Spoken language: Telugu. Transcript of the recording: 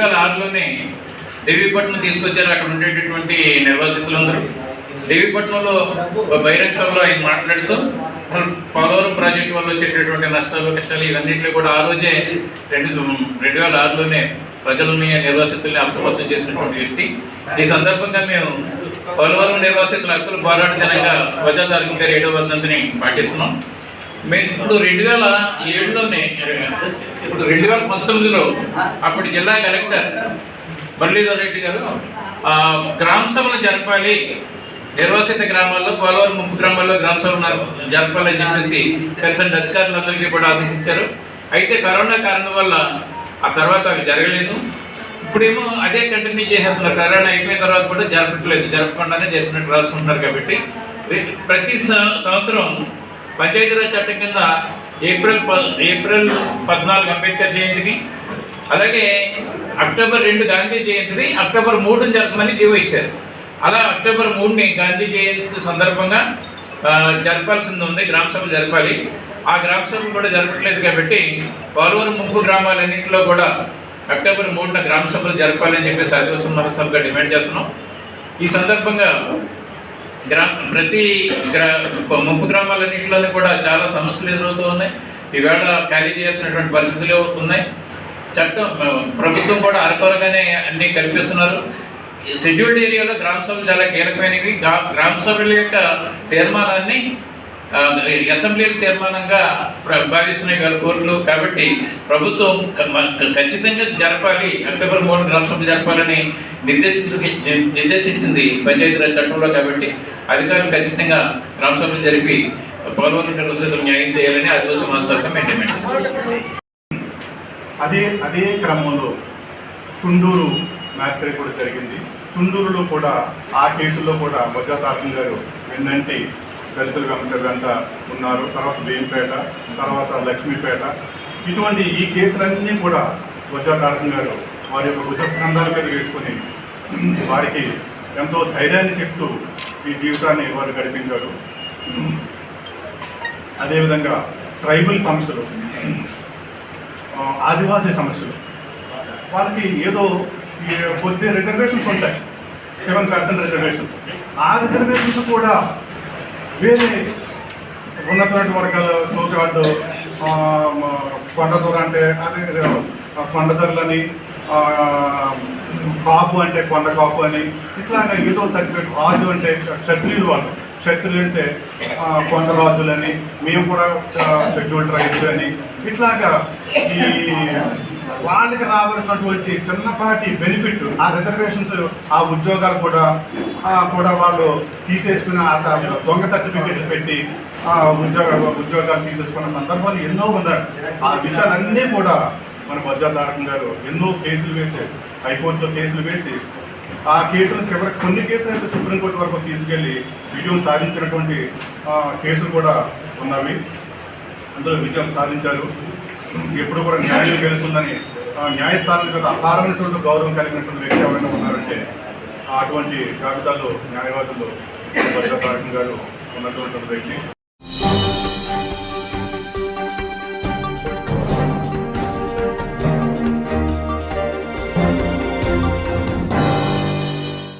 వేల ఆరులోనే దేవీపట్నం తీసుకొచ్చారు. అక్కడ ఉండేటటువంటి నిర్వాసితులందరూ దేవీపట్నంలో బహిరంగ సభలో ఆయన మాట్లాడుతూ పోలవరం ప్రాజెక్టు వల్ల వచ్చేటటువంటి నష్టాలు కష్టాలు ఇవన్నింటిలో కూడా ఆ రోజే రెండు రెండు వేల ఆరులోనే ప్రజలని నిర్వాసితుల్ని అప్రమత్తం చేసినటువంటి వ్యక్తి. ఈ సందర్భంగా మేము పోలవరం నిర్వాసితుల హక్కులు పోరాట దినంగా ప్రజాదారుల గారి ఏడవ వర్ధంతిని పాటిస్తున్నాం. ఇప్పుడు రెండు వేల ఏడులోనే ఇప్పుడు రెండు వేల పంతొమ్మిదిలో అప్పటి జిల్లా కలెక్టర్ మురళీధర్ రెడ్డి గారు గ్రామ సభలు జరపాలి. నిర్వాసిత గ్రామాల్లో పోలవరం ముప్పు గ్రామాల్లో గ్రామ సభలు జరపాలని చెప్పేసి కన్సల్ట్ అధికారులందరికీ కూడా ఆదేశించారు. అయితే కరోనా కారణం వల్ల ఆ తర్వాత అవి జరగలేదు. ఇప్పుడేమో అదే కంటిన్యూ చేసేస్తున్నారు. కరోనా అయిపోయిన తర్వాత కూడా జరపట్లేదు. జరపకుండానే జరిపినట్టు రాసుకుంటున్నారు కాబట్టి ప్రతి సంవత్సరం పంచాయతీరాజ్ చట్టం కింద ఏప్రిల్ ఏప్రిల్ పద్నాలుగు అంబేద్కర్ జయంతికి అలాగే అక్టోబర్ రెండు గాంధీ జయంతిని అక్టోబర్ మూడుని జరపమని జీవో ఇచ్చారు. అలా అక్టోబర్ మూడుని గాంధీ జయంతి సందర్భంగా జరపాల్సింది ఉంది గ్రామ సభ జరపాలి. ఆ గ్రామ సభలు కూడా జరపట్లేదు కాబట్టి పోలవరం ముంపు గ్రామాలన్నింటిలో కూడా అక్టోబర్ మూడున గ్రామ సభలు జరపాలని చెప్పేసి ఆదివాసీ మహాసభగా డిమాండ్ చేస్తున్నాం. ఈ సందర్భంగా గ్రామ ప్రతి గ్రా ముప్పు గ్రామాలన్నింటిలోనే కూడా చాలా సమస్యలు ఎదురవుతూ ఉన్నాయి. ఈవేళ ఖాళీ చేయాల్సినటువంటి పరిస్థితులు ఉన్నాయి. చట్టం ప్రభుత్వం కూడా అరకొరగానే అన్నీ కల్పిస్తున్నారు. ఈ షెడ్యూల్డ్ ఏరియాలో గ్రామ సభలు చాలా కీలకమైనవి. గ్రామ సభల యొక్క తీర్మానాన్ని అసెంబ్లీ తీర్మానంగా భావిస్తున్నాయి గారు కోర్టులు. కాబట్టి ప్రభుత్వం ఖచ్చితంగా జరపాలి. అక్టోబర్ మూడు గ్రామసభ జరపాలని నిర్దేశించి నిర్దేశించింది పంచాయతీరాజ్ చట్టంలో కాబట్టి అధికారులు ఖచ్చితంగా గ్రామసభలు జరిపి పోలవరం నిర్వహితులు న్యాయం చేయాలని ఆదివాసీ మహాసభ మేము అదే అదే క్రమంలో చుండూరు మ్యాస్కరీ కూడా జరిగింది. చుండూరులో కూడా ఆ కేసులో కూడా బొజ్జాతారకం గారు ఏంటంటే దళితులు వెంట ఉన్నారు తర్వాత భీంపేట తర్వాత లక్ష్మీపేట. ఇటువంటి ఈ కేసులన్నీ కూడా బొజ్జాతారకం గారు వారి యొక్క భుజ స్కంధాల మీద వేసుకొని వారికి ఎంతో ధైర్యాన్ని చెప్తూ ఈ జీవితాన్ని వారు గడిపించారు. అదేవిధంగా ట్రైబల్ సమస్యలు ఆదివాసీ సమస్యలు. వాళ్ళకి ఏదో కొద్ది రిజర్వేషన్స్ ఉంటాయి. సెవెన్ పర్సెంట్ రిజర్వేషన్స్ ఆ రిజర్వేషన్స్ కూడా వేరే ఉన్నతమైన వర్గాల సోషార్డు కొండదొర అంటే అదే కొండదొరలని కాపు అంటే కొండ కాపు అని ఇట్లాగా ఏదో సర్టిఫికేట్ రాజు అంటే క్షత్రియులు వాళ్ళు. క్షత్రియులు అంటే కొండ రాజులని మేము కూడా షెడ్యూల్ ట్రైబ్స్ అని ఇట్లాగా ఈ వాళ్ళకి రావాల్సినటువంటి చిన్నపాటి బెనిఫిట్ ఆ రిజర్వేషన్స్ ఆ ఉద్యోగాలు కూడా కూడా వాళ్ళు తీసేసుకున్న ఆ దొంగ సర్టిఫికేట్ పెట్టి ఆ, ఉద్యోగ ఉద్యోగాలు తీసేసుకున్న సందర్భాలు ఎన్నో ఉన్నాయి. ఆ విషయాలన్నీ కూడా మన బొజ్జాతారకం గారు ఎన్నో కేసులు వేసి హైకోర్టులో కేసులు వేసి ఆ కేసులు చివరికి కొన్ని కేసులు అయితే సుప్రీంకోర్టు వరకు తీసుకెళ్ళి విజయం సాధించినటువంటి కేసులు కూడా ఉన్నవి. అందులో విజయం సాధించారు. ఎప్పుడు కూడా న్యాయం గెలుస్తుందని ఆ, న్యాయస్థానం మీద అపారమైనటువంటి గౌరవం కలిగినటువంటి వ్యక్తి ఎవరైనా ఉన్నారంటే ఆ అటువంటి జాబితాలో న్యాయవాదులు భద్రతారకం గారు ఉన్నటువంటి వ్యక్తి.